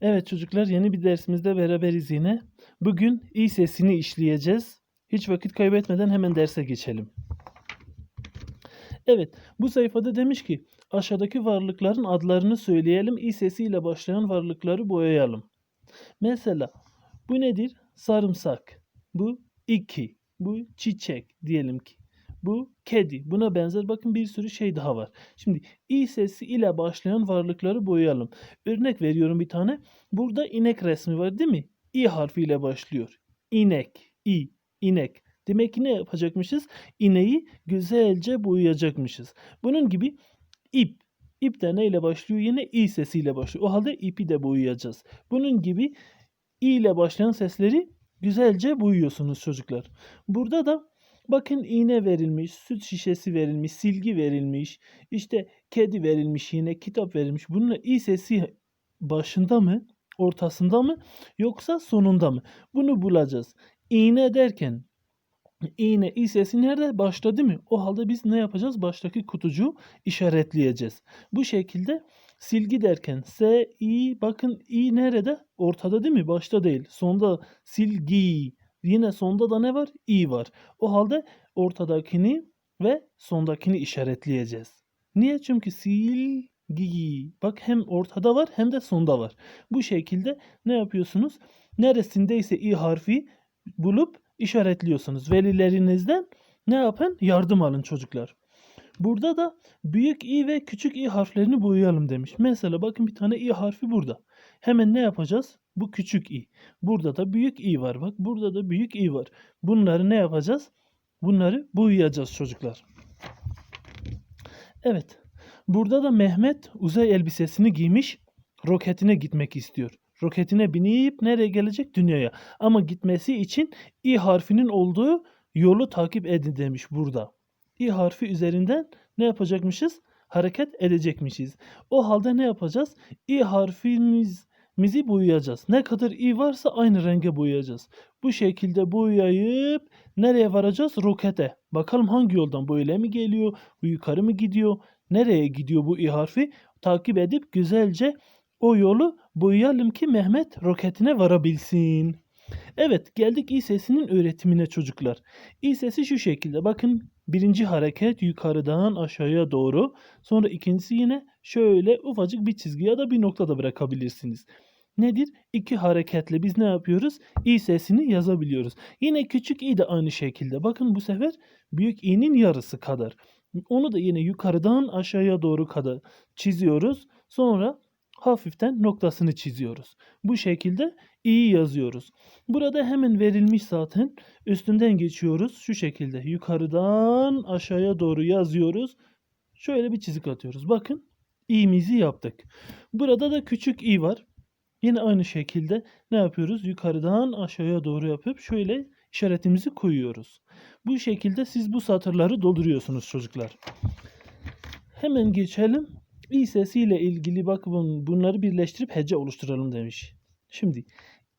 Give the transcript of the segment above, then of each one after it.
Evet çocuklar yeni bir dersimizde beraberiz yine. Bugün i sesini işleyeceğiz. Hiç vakit kaybetmeden hemen derse geçelim. Evet bu sayfada demiş ki aşağıdaki varlıkların adlarını söyleyelim. i sesiyle başlayan varlıkları boyayalım. Mesela bu nedir? Sarımsak. Bu iki. Bu çiçek diyelim ki. Bu kedi. Buna benzer bakın bir sürü şey daha var. Şimdi i sesi ile başlayan varlıkları boyayalım. Örnek veriyorum bir tane. Burada inek resmi var değil mi? İ harfiyle başlıyor. İnek, i, inek. Demek ki ne yapacakmışız? İneği güzelce boyayacakmışız. Bunun gibi ip. İp de neyle başlıyor? Yine i sesiyle başlıyor. O halde ipi de boyayacağız. Bunun gibi i ile başlayan sesleri güzelce boyuyorsunuz çocuklar. Burada da bakın iğne verilmiş, süt şişesi verilmiş, silgi verilmiş, işte kedi verilmiş yine, kitap verilmiş. Bunun i sesi başında mı, ortasında mı yoksa sonunda mı? Bunu bulacağız. İğne derken iğne i sesi nerede? Başta değil mi? O halde biz ne yapacağız? Baştaki kutucuğu işaretleyeceğiz. Bu şekilde silgi derken s, i bakın i nerede? Ortada değil mi? Başta değil. Sonda silgi. Yine sonda da ne var? i var. O halde ortadakini ve sondakini işaretleyeceğiz. Niye? Çünkü silgi. Bak hem ortada var hem de sonda var. Bu şekilde ne yapıyorsunuz? Neresindeyse i harfi bulup işaretliyorsunuz. Velilerinizden ne yapın? Yardım alın çocuklar. Burada da büyük i ve küçük i harflerini boyayalım demiş. Mesela bakın bir tane i harfi burada. Hemen ne yapacağız? Bu küçük i. Burada da büyük i var. Bak burada da büyük i var. Bunları ne yapacağız? Bunları boyayacağız çocuklar. Evet. Burada da Mehmet uzay elbisesini giymiş. Roketine gitmek istiyor. Roketine binip nereye gelecek? Dünyaya. Ama gitmesi için i harfinin olduğu yolu takip edin demiş burada. i harfi üzerinden ne yapacakmışız? Hareket edecekmişiz. O halde ne yapacağız? i harfimizi boyayacağız. Ne kadar i varsa aynı renge boyayacağız. Bu şekilde boyayıp nereye varacağız? Rokete. Bakalım hangi yoldan? Böyle mi geliyor? Bu yukarı mı gidiyor? Nereye gidiyor bu i harfi? Takip edip güzelce o yolu boyayalım ki Mehmet roketine varabilsin. Evet geldik i sesinin öğretimine çocuklar. i sesi şu şekilde bakın birinci hareket yukarıdan aşağıya doğru. Sonra ikincisi yine şöyle ufacık bir çizgi ya da bir nokta da bırakabilirsiniz. Nedir? İki hareketle biz ne yapıyoruz? i sesini yazabiliyoruz. Yine küçük i de aynı şekilde. Bakın bu sefer büyük i'nin yarısı kadar. Onu da yine yukarıdan aşağıya doğru kadar çiziyoruz. Sonra hafiften noktasını çiziyoruz. Bu şekilde iyi yazıyoruz. Burada hemen verilmiş zaten. Üstünden geçiyoruz. Şu şekilde yukarıdan aşağıya doğru yazıyoruz. Şöyle bir çizik atıyoruz. Bakın i'mizi yaptık. Burada da küçük i var. Yine aynı şekilde ne yapıyoruz? Yukarıdan aşağıya doğru yapıp şöyle işaretimizi koyuyoruz. Bu şekilde siz bu satırları dolduruyorsunuz çocuklar. Hemen geçelim i sesiyle ilgili bakın bunları birleştirip hece oluşturalım demiş. Şimdi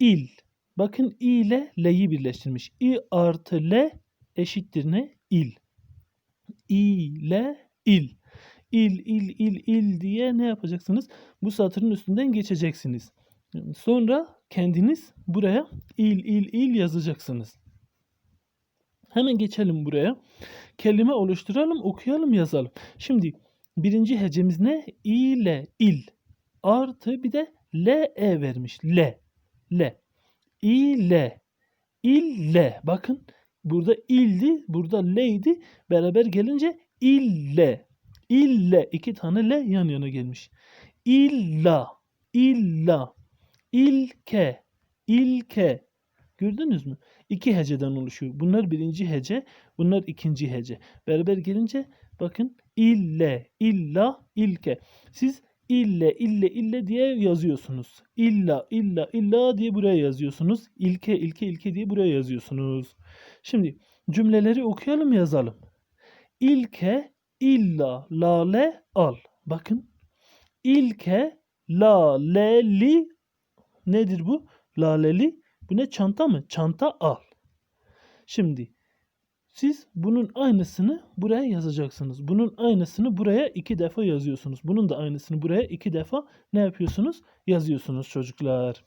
il. Bakın i ile l'yi birleştirmiş. i artı l eşittir ne? İl. i ile il. İl, il, il, il diye ne yapacaksınız? Bu satırın üstünden geçeceksiniz. Sonra kendiniz buraya il, il, il yazacaksınız. Hemen geçelim buraya. Kelime oluşturalım, okuyalım, yazalım. Şimdi birinci hecemiz ne? İ ile il. Artı bir de l e vermiş. L. L. İ le. İl le. Bakın burada ildi, burada leydi. Beraber gelince ille. İlle. iki tane le yan yana gelmiş. İlla. İlla. İlke. İlke. Gördünüz mü? İki heceden oluşuyor. Bunlar birinci hece, bunlar ikinci hece. Beraber gelince bakın ille, illa, ilke. Siz ille, ille, ille diye yazıyorsunuz. İlla, illa, illa diye buraya yazıyorsunuz. İlke, ilke, ilke diye buraya yazıyorsunuz. Şimdi cümleleri okuyalım yazalım. İlke, illa, lale, al. Bakın. İlke, laleli nedir bu? Laleli. Bu ne çanta mı? Çanta al. Şimdi Siz bunun aynısını buraya yazacaksınız. Bunun aynısını buraya iki defa yazıyorsunuz. Bunun da aynısını buraya iki defa ne yapıyorsunuz? Yazıyorsunuz çocuklar.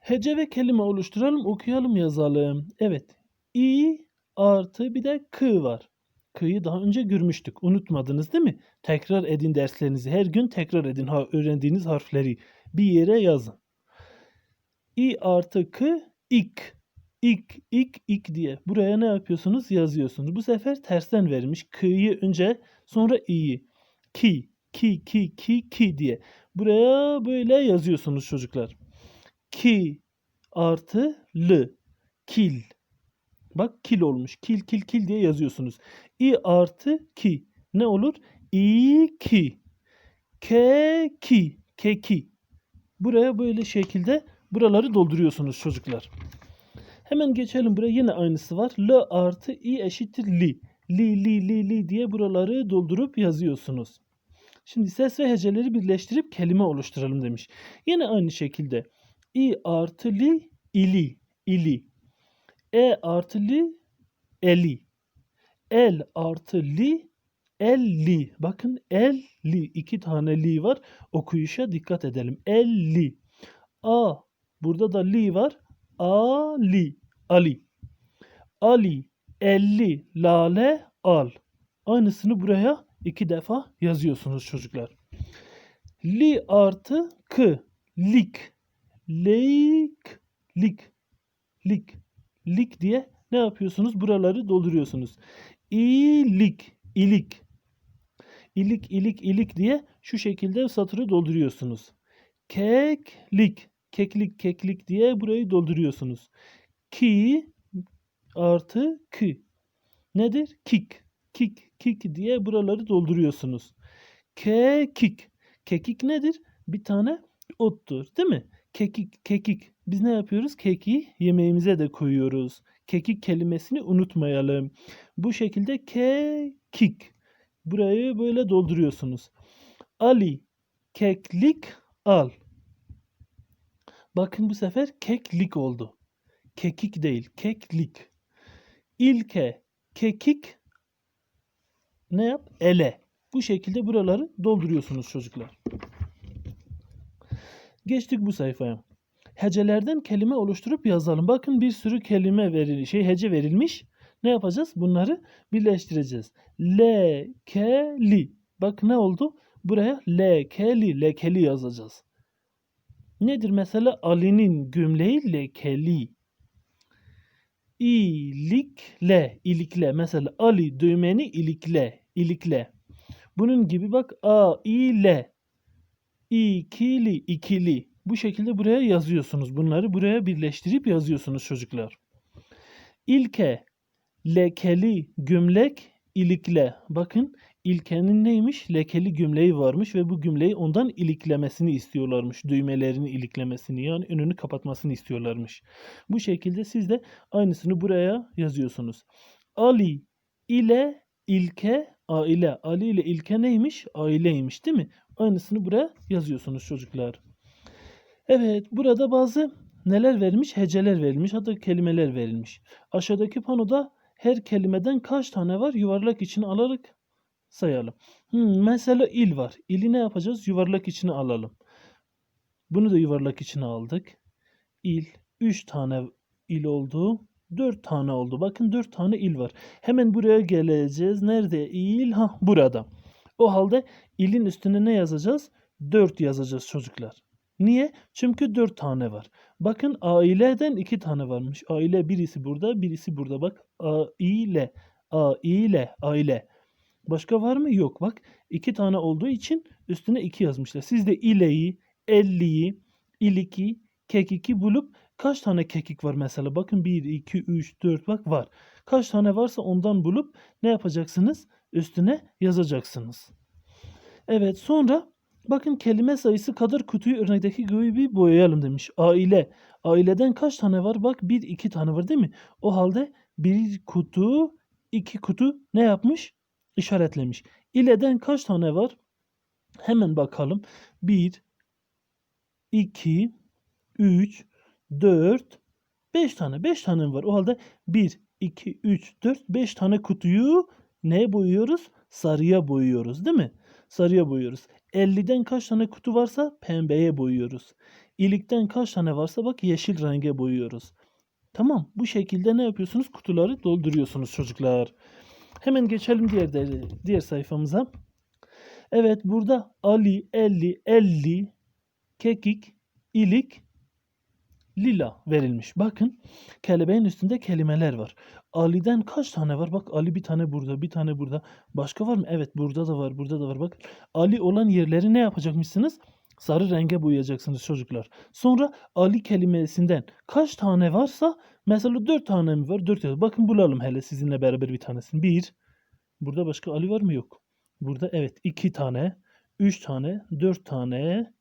Hece ve kelime oluşturalım, okuyalım, yazalım. Evet. İ artı bir de k var. K'yı daha önce görmüştük. Unutmadınız değil mi? Tekrar edin derslerinizi. Her gün tekrar edin ha, öğrendiğiniz harfleri. Bir yere yazın. İ artı k, ik. İk, ik, ik diye. Buraya ne yapıyorsunuz? Yazıyorsunuz. Bu sefer tersten vermiş. K'yı önce sonra i'yi. Ki, ki, ki, ki, ki diye. Buraya böyle yazıyorsunuz çocuklar. Ki artı l. Kil. Bak kil olmuş. Kil, kil, kil diye yazıyorsunuz. İ artı ki. Ne olur? İ ki. Ke ki. Keki. Buraya böyle şekilde buraları dolduruyorsunuz çocuklar. Hemen geçelim buraya. Yine aynısı var. L artı i eşittir li. Li, li, li, li diye buraları doldurup yazıyorsunuz. Şimdi ses ve heceleri birleştirip kelime oluşturalım demiş. Yine aynı şekilde. i artı li, ili, ili. E artı li, eli. El artı li, elli. Bakın elli. iki tane li var. Okuyuşa dikkat edelim. Elli. A. Burada da li var. Ali. Ali. Ali. Elli. Lale. Al. Aynısını buraya iki defa yazıyorsunuz çocuklar. Li artı k. Lik. Lik. Lik. Lik. Lik diye ne yapıyorsunuz? Buraları dolduruyorsunuz. İlik. ilik. İlik, ilik, ilik diye şu şekilde satırı dolduruyorsunuz. Keklik. Keklik, keklik diye burayı dolduruyorsunuz. Ki artı ki. Nedir? Kik. Kik, kik diye buraları dolduruyorsunuz. Kekik. Kekik nedir? Bir tane ottur değil mi? Kekik, kekik. Biz ne yapıyoruz? Keki yemeğimize de koyuyoruz. Kekik kelimesini unutmayalım. Bu şekilde kekik. Burayı böyle dolduruyorsunuz. Ali, keklik, al. Bakın bu sefer keklik oldu. Kekik değil, keklik. İlke, kekik, ne yap? Ele. Bu şekilde buraları dolduruyorsunuz çocuklar. Geçtik bu sayfaya. Hecelerden kelime oluşturup yazalım. Bakın bir sürü kelime verilmiş, şey hece verilmiş. Ne yapacağız? Bunları birleştireceğiz. Le, ke, li. Bak ne oldu? Buraya le, ke, li, lekeli yazacağız. Nedir mesela? Ali'nin gömleği lekeli. İlikle, ilikle. Mesela Ali düğmeni ilikle, ilikle. Bunun gibi bak a, ile, ikili, ikili. Bu şekilde buraya yazıyorsunuz. Bunları buraya birleştirip yazıyorsunuz çocuklar. İlke, lekeli, gömlek, ilikle. Bakın İlkenin neymiş? Lekeli gömleği varmış ve bu gömleği ondan iliklemesini istiyorlarmış. Düğmelerini iliklemesini yani önünü kapatmasını istiyorlarmış. Bu şekilde siz de aynısını buraya yazıyorsunuz. Ali ile ilke aile. Ali ile ilke neymiş? Aileymiş değil mi? Aynısını buraya yazıyorsunuz çocuklar. Evet burada bazı neler verilmiş? Heceler verilmiş hatta kelimeler verilmiş. Aşağıdaki panoda her kelimeden kaç tane var? Yuvarlak içine alarak sayalım. Hmm, mesela il var. İli ne yapacağız? Yuvarlak içine alalım. Bunu da yuvarlak içine aldık. İl. 3 tane il oldu. 4 tane oldu. Bakın 4 tane il var. Hemen buraya geleceğiz. Nerede il? Ha burada. O halde ilin üstüne ne yazacağız? 4 yazacağız çocuklar. Niye? Çünkü 4 tane var. Bakın aileden 2 tane varmış. Aile birisi burada, birisi burada. Bak aile, aile, aile. Başka var mı? Yok. Bak iki tane olduğu için üstüne iki yazmışlar. Siz de ileyi, elliyi, iliki, kekiki bulup kaç tane kekik var mesela? Bakın 1, 2, 3, 4 bak var. Kaç tane varsa ondan bulup ne yapacaksınız? Üstüne yazacaksınız. Evet sonra bakın kelime sayısı kadar kutuyu örnekteki gibi boyayalım demiş. Aile. Aileden kaç tane var? Bak 1, 2 tane var değil mi? O halde bir kutu, iki kutu ne yapmış? işaretlemiş. İleden kaç tane var? Hemen bakalım. 1, 2, 3, 4, 5 tane. 5 tane var. O halde 1, 2, 3, 4, 5 tane kutuyu neye boyuyoruz? Sarıya boyuyoruz değil mi? Sarıya boyuyoruz. 50'den kaç tane kutu varsa pembeye boyuyoruz. İlikten kaç tane varsa bak yeşil renge boyuyoruz. Tamam bu şekilde ne yapıyorsunuz? Kutuları dolduruyorsunuz çocuklar. Hemen geçelim diğer diğer sayfamıza. Evet burada Ali, 50, 50, kekik, ilik, lila verilmiş. Bakın kelebeğin üstünde kelimeler var. Ali'den kaç tane var? Bak Ali bir tane burada, bir tane burada. Başka var mı? Evet burada da var, burada da var. Bak Ali olan yerleri ne yapacakmışsınız? Sarı renge boyayacaksınız çocuklar. Sonra Ali kelimesinden kaç tane varsa mesela dört tane mi var? Dört. Bakın bulalım hele sizinle beraber bir tanesini. Bir. Burada başka Ali var mı? Yok. Burada evet iki tane, üç tane, dört tane,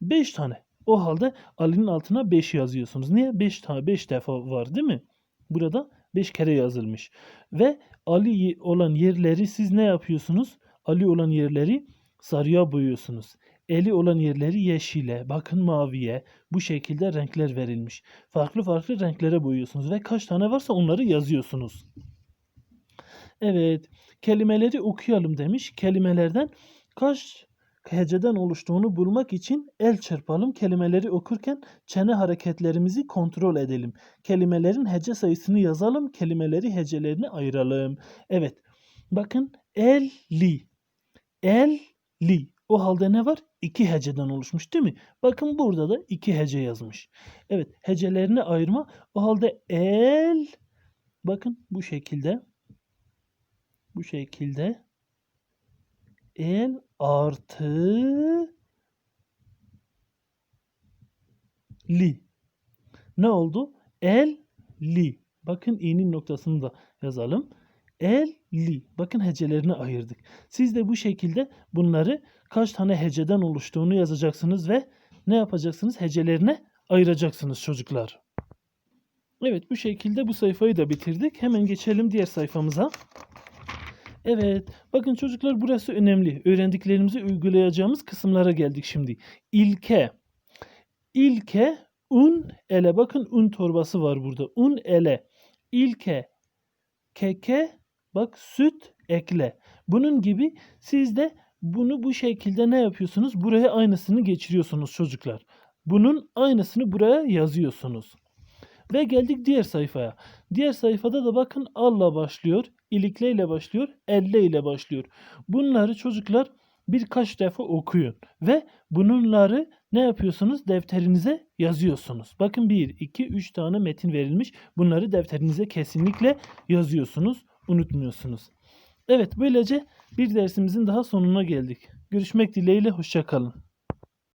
beş tane. O halde Ali'nin altına 5 yazıyorsunuz. Niye? 5 tane 5 defa var değil mi? Burada 5 kere yazılmış. Ve Ali olan yerleri siz ne yapıyorsunuz? Ali olan yerleri sarıya boyuyorsunuz. Eli olan yerleri yeşile, bakın maviye. Bu şekilde renkler verilmiş. Farklı farklı renklere boyuyorsunuz ve kaç tane varsa onları yazıyorsunuz. Evet, kelimeleri okuyalım demiş. Kelimelerden kaç heceden oluştuğunu bulmak için el çırpalım. Kelimeleri okurken çene hareketlerimizi kontrol edelim. Kelimelerin hece sayısını yazalım. Kelimeleri hecelerini ayıralım. Evet. Bakın el li. El li. O halde ne var? İki heceden oluşmuş değil mi? Bakın burada da iki hece yazmış. Evet. Hecelerini ayırma. O halde el bakın bu şekilde bu şekilde el artı li. Ne oldu? El li. Bakın i'nin noktasını da yazalım. El li. Bakın hecelerini ayırdık. Siz de bu şekilde bunları kaç tane heceden oluştuğunu yazacaksınız ve ne yapacaksınız? Hecelerine ayıracaksınız çocuklar. Evet bu şekilde bu sayfayı da bitirdik. Hemen geçelim diğer sayfamıza. Evet. Bakın çocuklar burası önemli. Öğrendiklerimizi uygulayacağımız kısımlara geldik şimdi. İlke. İlke un ele. Bakın un torbası var burada. Un ele. İlke. Keke. Bak süt ekle. Bunun gibi siz de bunu bu şekilde ne yapıyorsunuz? Buraya aynısını geçiriyorsunuz çocuklar. Bunun aynısını buraya yazıyorsunuz. Ve geldik diğer sayfaya. Diğer sayfada da bakın alla başlıyor, ilikle ile başlıyor, elle ile başlıyor. Bunları çocuklar birkaç defa okuyun ve bunları ne yapıyorsunuz? Defterinize yazıyorsunuz. Bakın 1, 2, 3 tane metin verilmiş. Bunları defterinize kesinlikle yazıyorsunuz. Unutmuyorsunuz. Evet böylece bir dersimizin daha sonuna geldik. Görüşmek dileğiyle hoşçakalın.